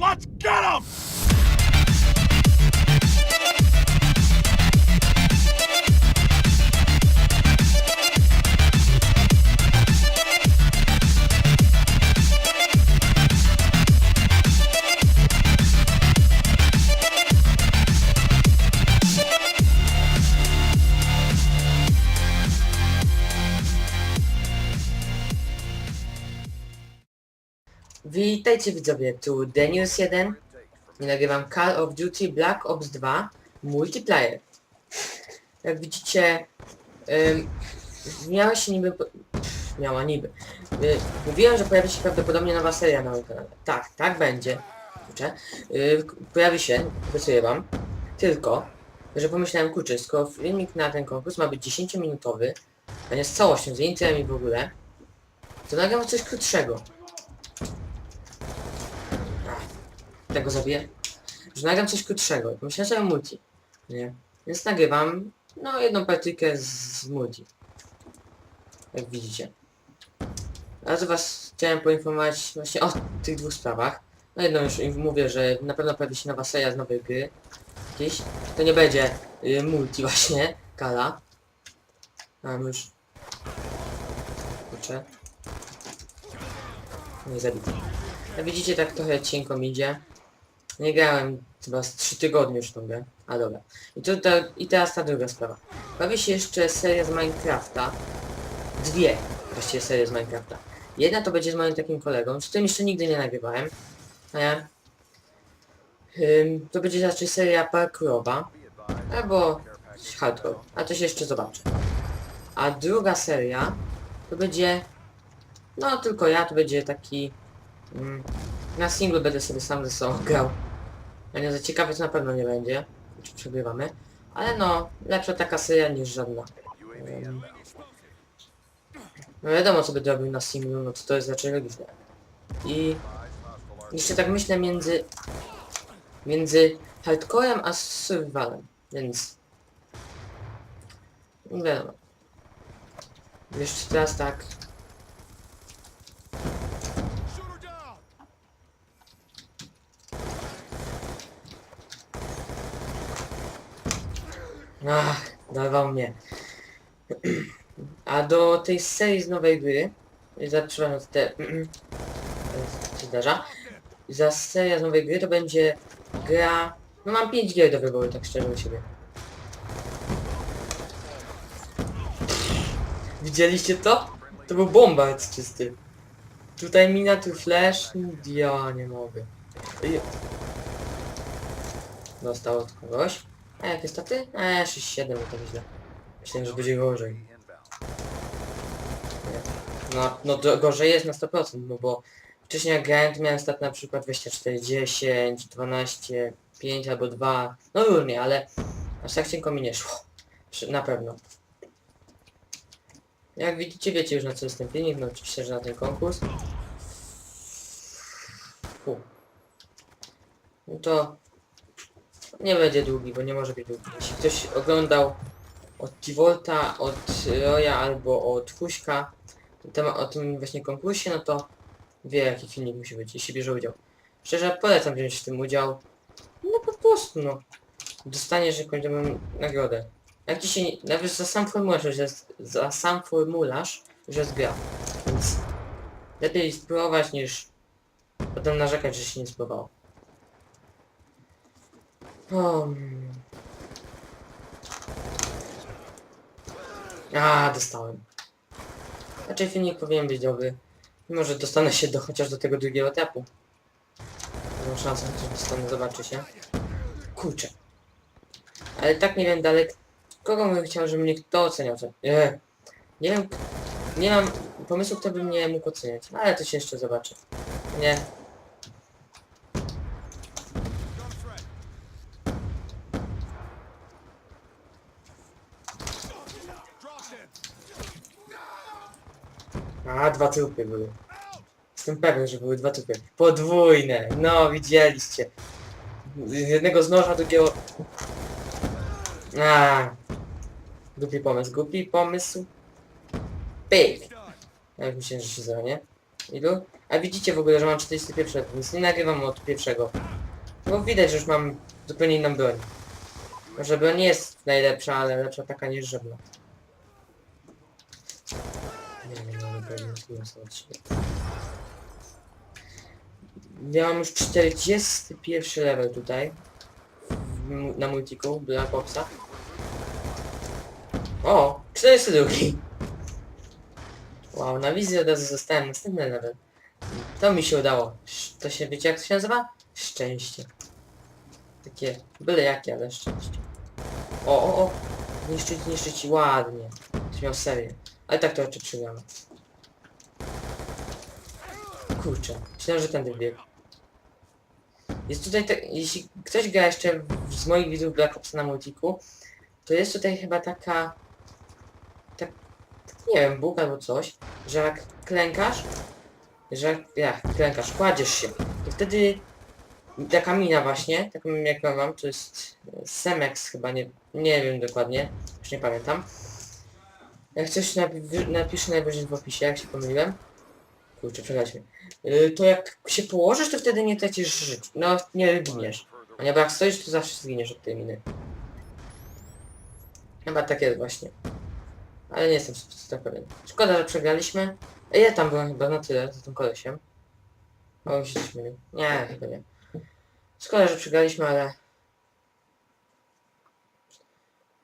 let's Witajcie widzowie, tu Denius1 i nagrywam Call of Duty Black Ops 2 Multiplayer. Jak widzicie, ym, miała się niby... Miała niby. Y, mówiłem, że pojawi się prawdopodobnie nowa seria na moim kanale. Tak, tak będzie. Kurczę. Y, pojawi się, obiecuję wam. Tylko, że pomyślałem, kurczę, skoro filmik na ten konkurs ma być 10-minutowy, a nie z całością, z intrem i w ogóle, to nagram coś krótszego. Tego zabiję, że nagram coś krótszego. Myślałem o multi, nie? Więc nagrywam, no, jedną partyjkę z, multi. Jak widzicie. Bardzo was chciałem poinformować właśnie o tych dwóch sprawach. No jedną już im mówię, że na pewno pojawi się nowa seria z nowej gry. Jakieś. To nie będzie y, multi właśnie, kala. Mam już... Kurczę. Nie zabity. Jak widzicie, tak trochę cienko mi idzie. Nie grałem chyba z 3 tygodnie już tą grę. A dobra. I, to, I teraz ta druga sprawa. Bawi się jeszcze seria z Minecrafta. Dwie właściwie serie z Minecrafta. Jedna to będzie z moim takim kolegą, z którym jeszcze nigdy nie nagrywałem. Ja... Ym, to będzie raczej seria parkurowa. Albo hardcore. A to się jeszcze zobaczę. A druga seria to będzie... No tylko ja, to będzie taki... Na singlu będę sobie sam ze sobą grał. A nie za ciekawe to na pewno nie będzie. Czy przegrywamy. Ale no, lepsza taka seria niż żadna. No wiadomo co będę robił na singlu, no to to jest raczej logiczne. I jeszcze tak myślę między między hardcorem a survivalem, więc no wiadomo. Jeszcze teraz tak Ach, dawał mnie. A do tej serii z nowej gry, za, przepraszam, te, się zdarza, za seria z nowej gry to będzie gra, no mam 5 gier do wyboru, tak szczerze u siebie. Widzieliście to? To był bombard czysty. Tutaj mina, tu flash, ja nie mogę. Dostał od kogoś. A jakie staty? Eee, 6-7 to źle. Myślałem, że będzie gorzej. No, no to gorzej jest na 100%, no bo wcześniej jak grałem to miałem stat na przykład 24, 10, 12, 5 albo 2, no różnie, ale aż tak cienko mi nie szło. Na pewno. Jak widzicie, wiecie już na co jest ten filmik, no oczywiście, że na ten konkurs. No to nie będzie długi, bo nie może być długi. Jeśli ktoś oglądał od Tivolta, od Roya albo od Huśka tem- o tym właśnie konkursie, no to wie jaki filmik musi być, jeśli bierze udział. Szczerze polecam wziąć w tym udział. No po prostu no. Dostaniesz jakąś dobrą nagrodę. Jak nie, nawet za sam formularz już jest, za sam formularz już jest gra. Więc lepiej spróbować niż potem narzekać, że się nie spróbowało. Hmm. A, dostałem. Raczej filmik powinien być dobry. Mimo, że dostanę się do chociaż do tego drugiego etapu. Mam szansę, że dostanę, zobaczy się. Kurczę. Ale tak nie wiem dalej, kogo bym chciał, żeby mnie kto oceniał. Nie. Nie wiem, nie mam pomysłu, kto by mnie mógł oceniać. Ale to się jeszcze zobaczy. Nie. A, dwa trupy były. Jestem pewien, że były dwa trupy. Podwójne! No, widzieliście. Z jednego z noża, drugiego... A, Głupi pomysł, głupi pomysł. Pyk! Ja już myślałem, że się zrobię. Ilu? A widzicie w ogóle, że mam 41, więc nie nagrywam od pierwszego. Bo widać, że już mam zupełnie inną broń. Może broń jest najlepsza, ale lepsza taka niż żadna. Nie, Ja mam już 41 level tutaj. Na multiku, Black Opsa. O! 42! Wow, na wizji od razu zostałem następny level. To mi się udało. To się, wiecie jak to się nazywa? Szczęście. Takie, byle jakie, ale szczęście. O, o, o! Niszczyć, niszczyć, ładnie. To miał serię. Ale tak to jeszcze przegramy. Kurczę, myślałem, że ten biegł. Jest tutaj, tak, jeśli ktoś gra jeszcze z moich widzów Black Opsa na multiku, to jest tutaj chyba taka, tak, tak nie wiem, bóg albo coś, że jak klękasz, że jak, jak klękasz, kładziesz się, to wtedy taka mina właśnie, taką jaką mam, to jest Semex chyba, nie, nie wiem dokładnie, już nie pamiętam. Jak coś napi napiszę najwyżej w opisie, jak się pomyliłem. Kurczę, przegraliśmy. Yy, to jak się położysz, to wtedy nie tracisz żyć. No, nie giniesz. A nie, bo jak stoisz, to zawsze zginiesz od tej miny. Chyba tak jest właśnie. Ale nie jestem tak pewien. Szkoda, że przegraliśmy. Ja tam byłem chyba na tyle z tym kolesiem. O, się coś mylił. Nie, chyba nie. Szkoda, że przegraliśmy, ale...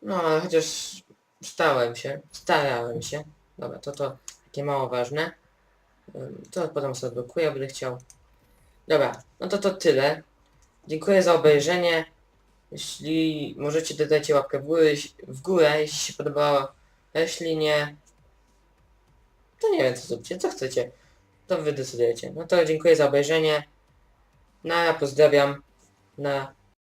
No, ale chociaż stałem się, starałem się. Dobra, to to takie mało ważne. To potem sobie odblokuję, będę chciał. Dobra, no to to tyle. Dziękuję za obejrzenie. Jeśli możecie, dodajcie łapkę w górę, w górę, jeśli się podobało. A jeśli nie, to nie wiem co zróbcie, co chcecie. To wy decydujecie. No to dziękuję za obejrzenie. Na pozdrawiam. Na